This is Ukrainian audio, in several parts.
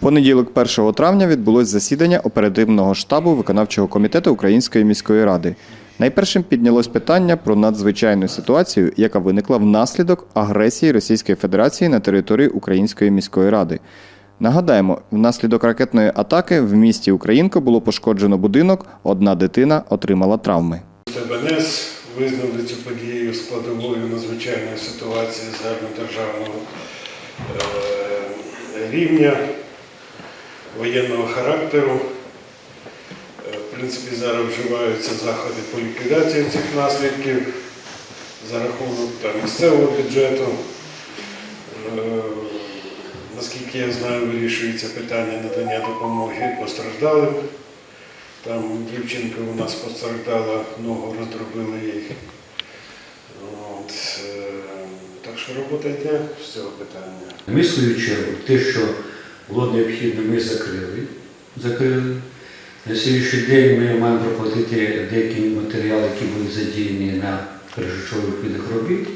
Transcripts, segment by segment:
понеділок, 1 травня, відбулось засідання оперативного штабу виконавчого комітету Української міської ради. Найпершим піднялось питання про надзвичайну ситуацію, яка виникла внаслідок агресії Російської Федерації на території Української міської ради. Нагадаємо, внаслідок ракетної атаки в місті Українка було пошкоджено будинок, одна дитина отримала травми. ТБНС визнали цю подію складовою надзвичайної ситуації загальнодержавного е, рівня воєнного характеру. Е, В принципі, зараз вживаються заходи по ліквідації цих наслідків за рахунок там, місцевого бюджету. Е, Наскільки я знаю, вирішується питання надання допомоги постраждалим. Там дівчинка у нас постраждала, ногу роздробили їй. От, е, так що робота йде з цього питання. Ми, в свою те, що було необхідно, ми закрили. закрили. На сьогоднішній день ми маємо проплатити деякі матеріали, які були задіяні на першочових видах робіт.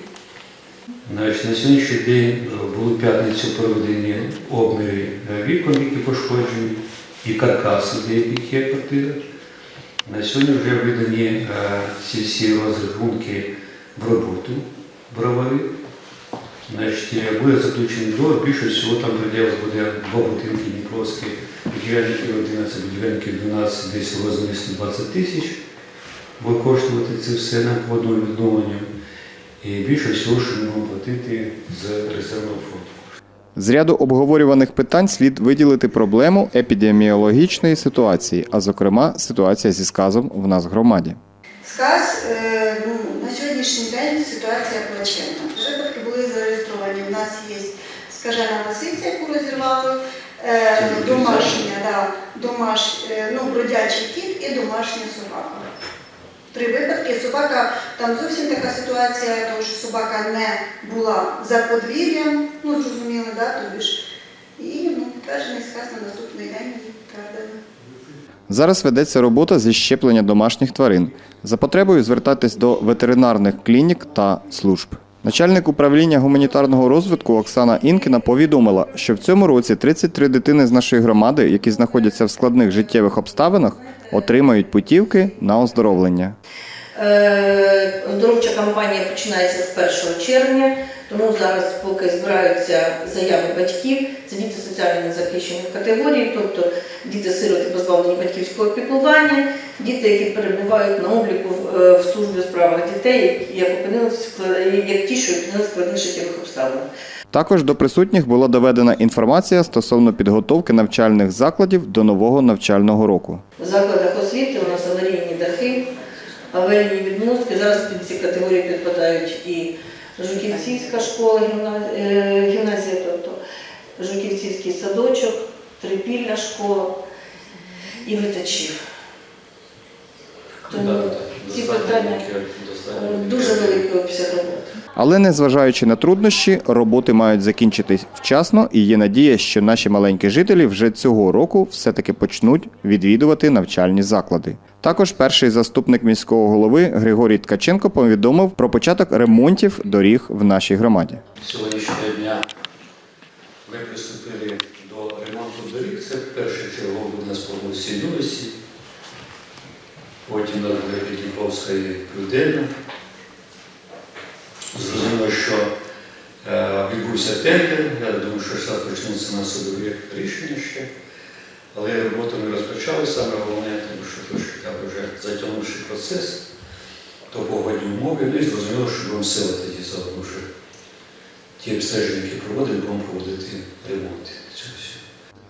Значить, на сьогоднішній день е, були п'ятницю проведені обміри вікон, які пошкоджені, і каркаси деяких є квартир. На сьогодні вже видані е, всі розрахунки в роботу бровари. Значить, е, буде заключений договір, більше всього там приділось буде два будинки Дніпровські, будівельників 11, будівельників 12, десь у розмірі 120 тисяч. Буде коштувати це все на по одному відновленню. І більше всього, що ми будемо платити з резервного фонду. З ряду обговорюваних питань слід виділити проблему епідеміологічної ситуації, а зокрема ситуація зі сказом в нас в громаді. Сказ е, ну, на сьогоднішній день ситуація плачевна. Випадки були зареєстровані. У нас є скажена лисиця, яку розірвали, е, домашня, да, домаш, е, ну, бродячий кіт і домашня собака. Три випадки. Собака, там зовсім така ситуація, тому що собака не була за подвір'ям, ну зрозуміло, да, тобі ж. І ну, підтверджений сказ на наступний день підтвердили. Зараз ведеться робота зі щеплення домашніх тварин. За потребою звертатись до ветеринарних клінік та служб. Начальник управління гуманітарного розвитку Оксана Інкіна повідомила, що в цьому році 33 дитини з нашої громади, які знаходяться в складних життєвих обставинах, отримають путівки на оздоровлення. Е, Оздоровча кампанія починається з 1 червня, тому зараз, поки збираються заяви батьків, це діти соціально незахищених категорій, тобто діти-сироти позбавлені батьківського піклування, діти, які перебувають на обліку в- е, в службі справах дітей, як опинилися як ті, що опинилися в складних життєвих обставинах. Також до присутніх була доведена інформація стосовно підготовки навчальних закладів до нового навчального року. В закладах освіти у нас аварійні дахи, аварійні відмостки. Зараз під ці категорії підпадають і Жуківцівська школа, е, гімназія, тобто Жуківцівський садочок, Трипільна школа і витачів. Тому ці питання е, дуже великий обсяг роботи. Але незважаючи на труднощі, роботи мають закінчитись вчасно, і є надія, що наші маленькі жителі вже цього року все-таки почнуть відвідувати навчальні заклади. Також перший заступник міського голови Григорій Ткаченко повідомив про початок ремонтів доріг в нашій громаді. Сьогоднішнього дня ми приступили до ремонту доріг. Це перше чергово у нас по вулиці Юності, потім на і Південна. Зрозуміло, що е, відбувся тендер. Я думаю, що зараз почнуться на судові рішення ще. Але роботу ми розпочали, саме головне, тому що трошки так вже затягнувши процес, то погодні умови, ну і зрозуміло, що будемо сили тоді вже ті обстеження, які проводили, будемо проводити ремонт цього всього.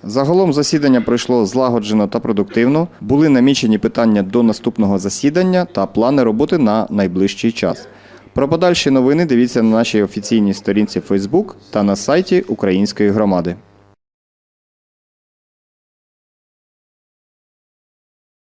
Загалом засідання пройшло злагоджено та продуктивно. Були намічені питання до наступного засідання та плани роботи на найближчий час. Про подальші новини дивіться на нашій офіційній сторінці Facebook та на сайті Української громади.